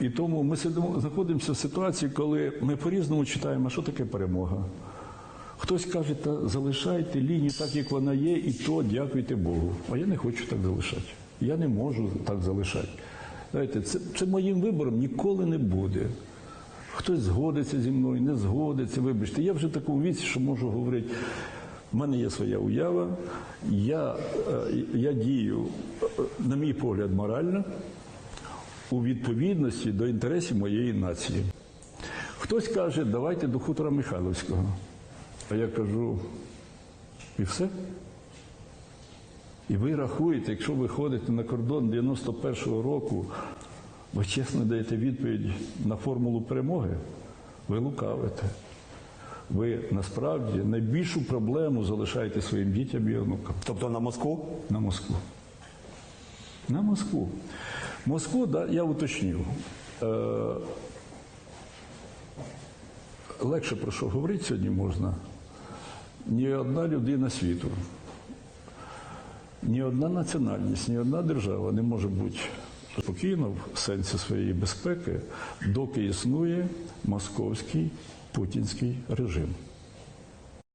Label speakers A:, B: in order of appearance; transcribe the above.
A: І тому ми сидимо, знаходимося в ситуації, коли ми по-різному читаємо, що таке перемога. Хтось каже, та залишайте лінію так, як вона є, і то дякуйте Богу. А я не хочу так залишати. Я не можу так залишати. Знаєте, це, це моїм вибором ніколи не буде. Хтось згодиться зі мною, не згодиться. Вибачте, я вже в такому віці, що можу говорити. У мене є своя уява, я, е, я дію, е, на мій погляд, морально у відповідності до інтересів моєї нації. Хтось каже, давайте до хутора Михайловського. А я кажу, і все? І ви рахуєте, якщо ви ходите на кордон 91-го року, ви чесно даєте відповідь на формулу перемоги, ви лукавите. Ви насправді найбільшу проблему залишаєте своїм дітям і онукам
B: Тобто на Москву?
A: на Москву. На Москву. Москву, да, я уточню. Е, легше про що говорити сьогодні можна. Ні одна людина світу, ні одна національність, ні одна держава не може бути спокійно в сенсі своєї безпеки, доки існує московський путінський режим.